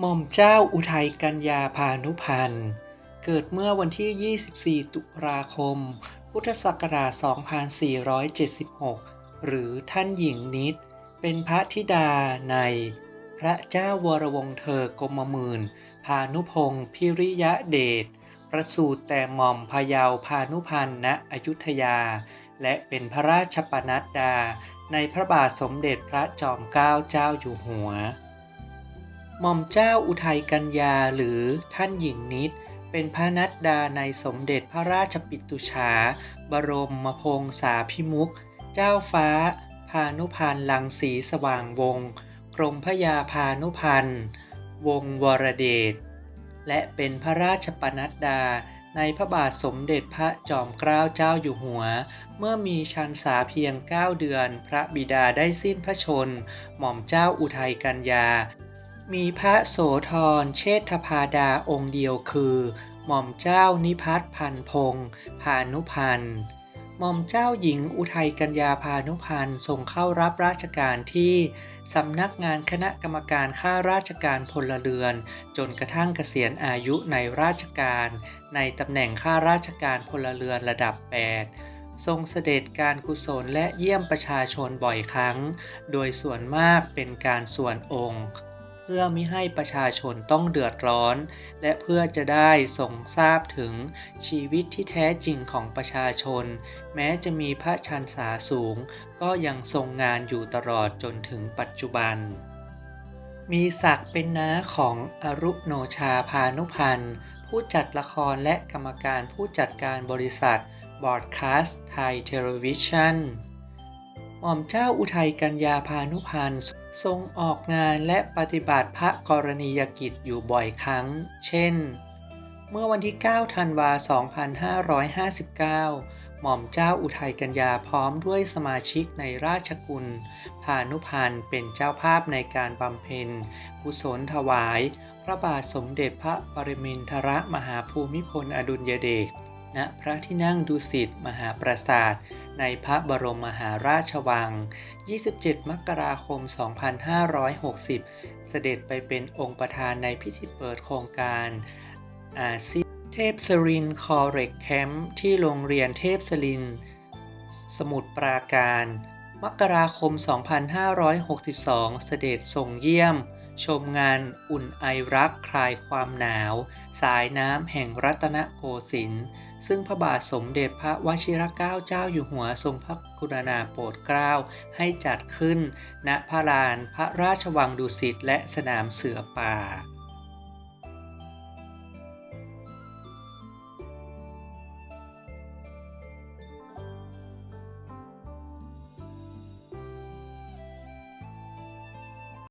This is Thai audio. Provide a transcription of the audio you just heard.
หม่อมเจ้าอุทัยกัญญาพานุพันธ์ เกิดเมื่อวันที่ 24 ตุลาคม พุทธศักราช 2476 หรือท่านหญิงนิด เป็นพระธิดาใน พระเจ้าวรวงเธอกรมมื่น พานุพงศ์พิริยะเดช ประสูติแต่หม่อมพยาวพานุพันธ์ณอยุธยา และเป็นพระราชปนัดดา ในพระบาทสมเด็จพระจอมเกล้าเจ้าอยู่หัว หม่อมเจ้าอุทัยกัญญาหรือท่านหญิงนิด เป็นพระนัดดาในสมเด็จพระราชปิตุฉา บรมมพงษาพิมุข เจ้าฟ้า พานุพันธ์ลังสีสว่างวงศ์กรมพระยาพานุพันธ์วงศวรเดช และเป็นพระราชปนัดดาในพระบาทสมเด็จพระจอมเกล้าเจ้าอยู่หัว เมื่อมีชันษาเพียง 9 เดือน พระบิดาได้สิ้นพระชน หม่อมเจ้าอุทัยกัญญา มีพระโสธรเชษฐพาดาองค์เดียวคือ หม่อมเจ้านิพัฒพันพงศ์พานุพันธ์หม่อมเจ้าหญิงอุทัยกัญญาพานุพันธ์ทรงเข้ารับราชการที่สำนักงานคณะกรรมการข้าราชการพลเรือน จนกระทั่งเกษียณอายุในราชการ ในตำแหน่งข้าราชการพลเรือนระดับ 8 ทรงเสด็จการกุศลและเยี่ยมประชาชนบ่อยครั้ง โดยส่วนมากเป็นการส่วนองค์ พื่อมิให้ประชาชนต้องเดือดร้อน และเพื่อจะได้ทรงทราบถึงชีวิตที่แท้จริงของประชาชน แม้จะมีพระชันษาสูง ก็ยังทรงงานอยู่ตลอดจนถึงปัจจุบัน มีศักดิ์เป็นน้าของอรุโนชาพานุพันธ์ผู้จัดละครและกรรมการผู้จัดการบริษัทบอ d ดคาสต์ไทยเทเลวิชัน ม่อมเจ้าอุทัยกัญญาพานุพันธ์ทรงออกงานและปฏิบัติพระกรณียกิจอยู่บ่อยครั้ง เช่น เมื่อวันที่ 9 ธันวา 2559 หม่อมเจ้าอุทัยกัญญาพร้อมด้วยสมาชิกในราชกุล พานุพันธ์เป็นเจ้าภาพในการบำเพ็ญกุศลถวาย พระบาทสมเด็จพระปรมินทรมหาภูมิพลอดุลยเดช ณพระที่นั่งดุสิตมหาปราสาท ในพระบรมมหาราชวัง 27 มกราคม 2560 เสด็จไปเป็นองค์ประธานในพิธีเปิดโครงการอาเซีเทพสรินคอเรกแคมป์ที่โรงเรียนเทพสริน สมุทรปราการ มกราคม 2562 เสด็จทรงเยี่ยม ชมงานอุ่นไอรักคลายความหนาว สายน้ำแห่งรัตนโกสินทร์ซึ่งพระบาทสมเด็จพระวชิรเกล้าเจ้าอยู่หัวทรงพระกรุณาโปรดเกล้าให้จัดขึ้น ณพระลานพระราชวังดุสิตและสนามเสือป่า